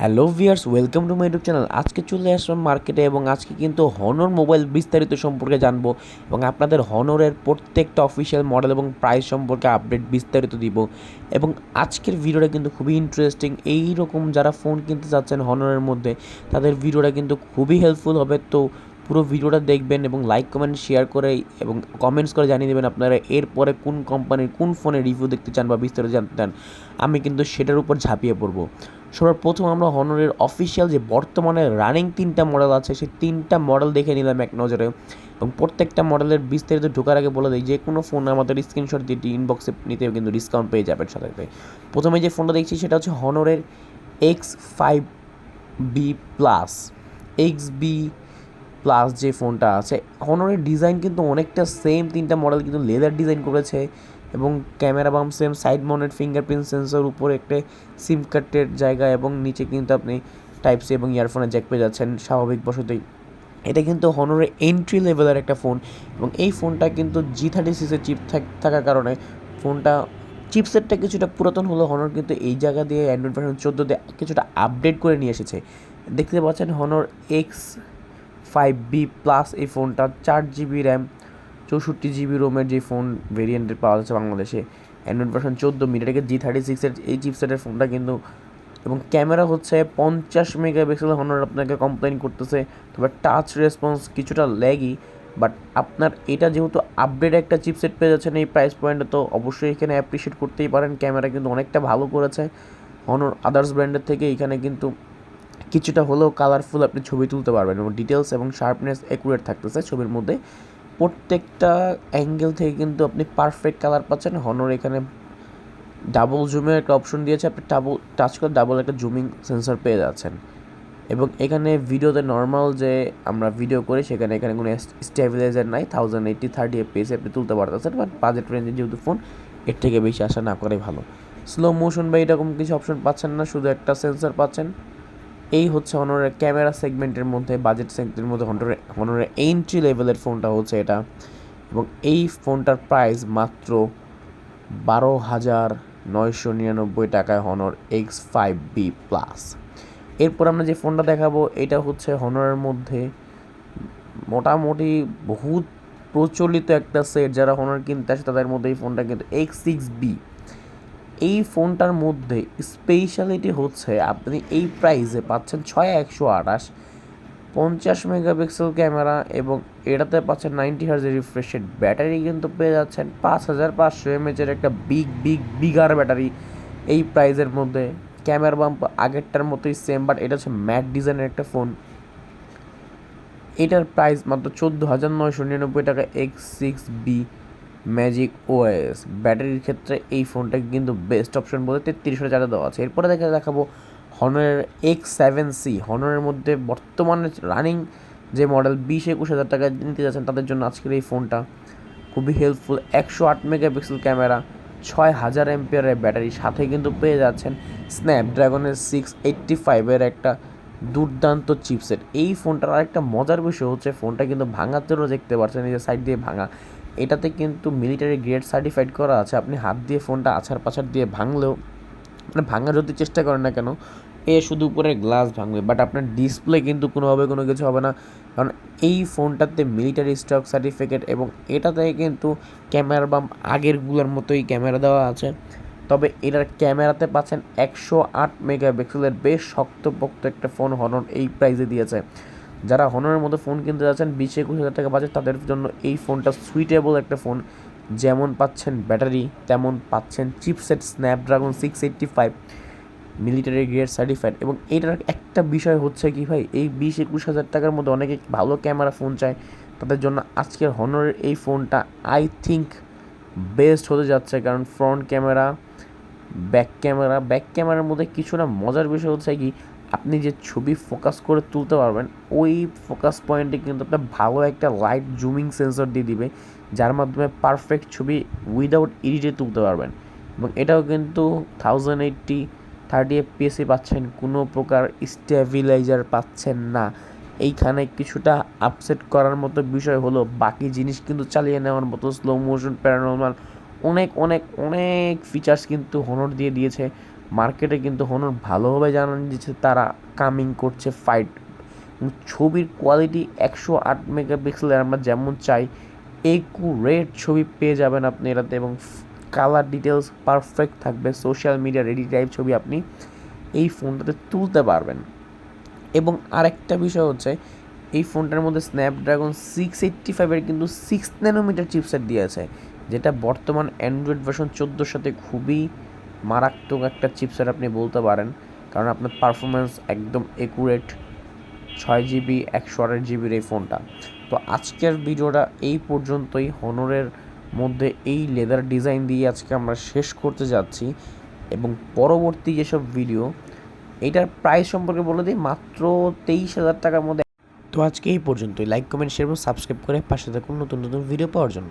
Hello viewers welcome to my YouTube channel. আজকে চলে আসলাম মার্কেটে এবং আজকে কিন্তু হনর মোবাইল বিস্তারিত সম্পর্কে জানব এবং আপনাদের হনরের প্রত্যেকটা অফিসিয়াল মডেল এবং প্রাইস সম্পর্কে আপডেট বিস্তারিত দিব। এবং আজকের ভিডিওটা কিন্তু খুবই ইন্টারেস্টিং এই রকম যারা ফোন কিনতে চাচ্ছেন হনরের মধ্যে, তাদের ভিডিওটা কিন্তু খুবই হেল্পফুল হবে। তো পুরো ভিডিওটা দেখবেন এবং লাইক কমেন্ট শেয়ার করে এবং কমেন্টস করে জানিয়ে দেবেন আপনারা এরপরে কোন কোম্পানির কোন ফোনের রিভিউ দেখতে চান বা বিস্তারিত জানতে চান। আমি কিন্তু সেটার উপর ঝাঁপিয়ে পড়ব। সবার প্রথম আমরা হনরের অফিসিয়াল যে বর্তমানে রানিং তিনটা মডেল আছে, সেই তিনটা মডেল দেখে নিলাম এক নজরে। এবং প্রত্যেকটা মডেলের বিস্তারিত ঢোকার আগে বলে দিই, যে কোনো ফোন আমাদের স্ক্রিনশট দিয়ে ইনবক্সে নিতে কিন্তু ডিসকাউন্ট পেয়ে যাবেন সাথে সাথে। প্রথমে যে ফোনটা দেখছি, সেটা হচ্ছে হনরের X five B plus X B plus যে ফোনটা আছে হনরের ডিজাইন কিন্তু অনেকটা সেম তিনটা মডেল কিন্তু লেদার ডিজাইন করেছে। এবং ক্যামেরা বাম same, side mounted fingerprint sensor, উপরে একটা সিম কার্ডের জায়গা এবং নিচে কিন্তু আপনি টাইপ সি এবং ইয়ারফোনের জ্যাক পেয়ে যাচ্ছেন স্বাভাবিক বশতই এটা কিন্তু হনরের এন্ট্রি লেভেলের একটা ফোন এবং এই ফোনটা কিন্তু জি থার্টি সিক্সের চিপ থাকার কারণে ফোনটা চিপসেটটা কিছুটা পুরাতন হলো হনর কিন্তু এই জায়গা দিয়ে অ্যান্ড্রয়েড ভার্সন চোদ্দোতে কিছুটা আপডেট করে নিয়ে এসেছে। দেখতে পাচ্ছেন Honor X five B plus এই ফোনটা চার জিবি র্যাম চৌষট্টি জিবি রোমের যে ফোন ভেরিয়েন্টের পাওয়া যাচ্ছে বাংলাদেশে অ্যান্ড্রয়েড ভার্সন চোদ্দ মিটারকে জি থার্টি সিক্সের এই চিপসেটের ফোনটা কিন্তু, এবং ক্যামেরা হচ্ছে পঞ্চাশ মেগাপিক্সেল হনার আপনাকে কমপ্লেন করতেছে, তবে টাচ রেসপন্স কিছুটা ল্যাগই বাট আপনার এটা যেহেতু আপডেট একটা চিপসেট পেয়ে যাচ্ছেন এই প্রাইস পয়েন্টে তো অবশ্যই এখানে অ্যাপ্রিসিয়েট করতেই পারেন। ক্যামেরা কিন্তু অনেকটা ভালো করেছে। হনর আদার্স ব্র্যান্ডের থেকে এখানে কিন্তু কিছুটা হলেও কালারফুল আপনি ছবি তুলতে পারবেন, এবং ডিটেলস এবং শার্পনেস অ্যাকুরেট থাকতেছে ছবির মধ্যে। প্রত্যেকটা অ্যাঙ্গেল থেকে কিন্তু আপনি পারফেক্ট কালার পাচ্ছেন। হনর এখানে ডাবল জুমের একটা অপশন দিয়েছে। আপনি ডাবল টাচ করে ডাবল একটা জুমিং সেন্সর পেয়ে যাচ্ছেন। এবং এখানে ভিডিওতে নর্মাল যে আমরা ভিডিও করি, সেখানে এখানে কোনো স্টেবিলাইজার নাই। থাউজেন্ড এইটটি থার্টি এফপিএসে আপনি তুলতে পারতেছেন বাট বাজেট রেঞ্জে যেহেতু ফোন এর থেকে বেশি আশা না করাই ভালো। স্লো মোশন বা এরকম কিছু অপশন পাচ্ছেন না, শুধু একটা সেন্সর পাচ্ছেন। এই হচ্ছে হনরের ক্যামেরা সেগমেন্টের মধ্যে, বাজেট সেগমেন্টের মধ্যে হনরের হনরের এন্ট্রি লেভেলের ফোনটা হচ্ছে এটা। এবং এই ফোনটার প্রাইস মাত্র বারো হাজার নয়শো নিরানব্বই টাকায় Honor X five B plus এরপর আমরা যে ফোনটা দেখাবো, এটা হচ্ছে হনরের মধ্যে মোটামুটি বহুত প্রচলিত একটা সেট যারা হনর কিনতে আসে, তাদের মধ্যে এই ফোনটা কিন্তু এক্স সিক্স বি এই ফোনটার মধ্যে স্পেশালিটি হচ্ছে আপনি এই প্রাইসে পাচ্ছেন ছয় একশো আঠাশ, পঞ্চাশ মেগাপিক্সেল ক্যামেরা এবং এটাতে পাচ্ছেন নাইনটি হার্জের রিফ্রেশের ব্যাটারি কিন্তু পেয়ে যাচ্ছেন পাঁচ হাজার পাঁচশো এমএচের একটা বিগ বিগ বিগার ব্যাটারি এই প্রাইজের মধ্যে। ক্যামেরা বাম্প আগেরটার মতোই সেম বাট এটা হচ্ছে ম্যাট ডিজাইনের একটা ফোন এটার প্রাইস মাত্র চোদ্দ হাজার নয়শো নিরানব্বই টাকা X six B magic OS ব্যাটারির ক্ষেত্রে এই ফোনটা কিন্তু বেস্ট অপশন বলতে তেত্রিশ হাজার দেওয়া আছে। এরপরে দেখে দেখাবো হনারের এক্স সেভেন সি হনারের মধ্যে বর্তমানে রানিং যে মডেল বিশ একুশ হাজার টাকা নিতে যাচ্ছেন, তাদের জন্য আজকের এই ফোনটা খুবই হেল্পফুল একশো আট মেগাপিক্সেল ক্যামেরা ছয় হাজার এমপিয়ারের ব্যাটারি সাথে কিন্তু পেয়ে যাচ্ছেন স্ন্যাপড্রাগনের সিক্স এইট্টি ফাইভের একটা দুর্দান্ত চিপসেট এই ফোনটার আরেকটা মজার বিষয় হচ্ছে ফোনটা কিন্তু ভাঙাতেও দেখতে পাচ্ছেন, এই যে সাইড দিয়ে ভাঙা। এটাতে কিন্তু মিলিটারি গ্রেড সার্টিফাইড করা আছে। আপনি হাত দিয়ে ফোনটা আছাড় পাছাড় দিয়ে ভাঙলেও মানে ভাঙার যদি চেষ্টা করেন না কেন, এ শুধু উপরে গ্লাস ভাঙবে। বাট আপনার ডিসপ্লে কিন্তু কোনোভাবে কোনো কিছু হবে না। কারণ এই ফোনটাতে মিলিটারি স্টক সার্টিফিকেট এবং এটাতে কিন্তু ক্যামেরা বাম আগেরগুলোর মতোই ক্যামেরা দেওয়া আছে। তবে এটার ক্যামেরাতে পাচ্ছেন একশো আট মেগাপিক্সেলের বেশ শক্তপোক্ত একটা ফোন হনর এই প্রাইজে দিয়েছে। যারা হনরের মতো ফোন কিনতে যাচ্ছেন, বিশ একুশ হাজার টাকা বাজেট তাদের জন্য এই ফোনটা সুইটেবল একটা ফোন যেমন পাচ্ছেন ব্যাটারি তেমন পাচ্ছেন chipset Snapdragon six eighty five military grade certified এবং এটার একটা বিষয় হচ্ছে কি ভাই, এই বিশ একুশ হাজার টাকার মধ্যে অনেকে ভালো ক্যামেরা ফোন চায়, তাদের জন্য আজকের হনরের এই ফোনটা আই থিঙ্ক বেস্ট হতে যাচ্ছে। কারণ front camera back camera back ক্যামেরার মধ্যে কিছু না, মজার বিষয় হচ্ছে কি আপনি যে ছবি ফোকাস করে তুলতে পারবেন, ওই ফোকাস পয়েন্টে কিন্তু আপনার ভালো একটা লাইট জুমিং সেন্সর দিয়ে দিবে, যার মাধ্যমে পারফেক্ট ছবি উইদাউট এডিটে তুলতে পারবেন। এবং এটাও কিন্তু থাউজেন্ড এইটটি থার্টি এফপিএসি পাচ্ছেন, কোনো প্রকার স্টেবিলাইজার পাচ্ছেন না। এইখানে কিছুটা আপসেট করার মতো বিষয় হলো, বাকি জিনিস কিন্তু চালিয়ে নেওয়ার মতো স্লো মোশন প্যারানর্মাল অনেক অনেক অনেক ফিচার্স কিন্তু হনর দিয়ে দিয়েছে। মার্কেটে কিন্তু হনর ভালোভাবে জানান দিচ্ছে তারা কামিং করছে ফাইট ছবির কোয়ালিটি একশো আট মেগাপিক্সেলের আমরা যেমন চাই একুরেট ছবি পেয়ে যাবেন আপনি এটাতে এবং কালার ডিটেলস পারফেক্ট থাকবে সোশ্যাল মিডিয়া রেডি টাইপ ছবি আপনি এই ফোনটাতে তুলতে পারবেন। এবং আরেকটা বিষয় হচ্ছে, এই ফোনটার মধ্যে স্ন্যাপড্রাগন সিক্স এইট্টি ফাইভের কিন্তু সিক্স ন্যানোমিটার চিপসেট দিয়েছে, যেটা বর্তমান অ্যান্ড্রয়েড ভার্সন চোদ্দোর সাথে খুবই মারাত্মক একটা চিপসেট আপনি বলতে পারেন, কারণ আপনার পারফরমেন্স একদম একুরেট ছয় জিবি একশো আঠাশ জিবির এই ফোনটা তো আজকের ভিডিওটা এই পর্যন্তই। হনরের মধ্যে এই লেদার ডিজাইন দিয়ে আজকে আমরা শেষ করতে যাচ্ছি। এবং পরবর্তী যেসব ভিডিও এটার প্রাইস সম্পর্কে বলে দিই, মাত্র তেইশ হাজার টাকার মধ্যে। তো আজকে এই পর্যন্তই। লাইক কমেন্ট শেয়ার এবং সাবস্ক্রাইব করে পাশে থাকুন নতুন নতুন ভিডিও পাওয়ার জন্য।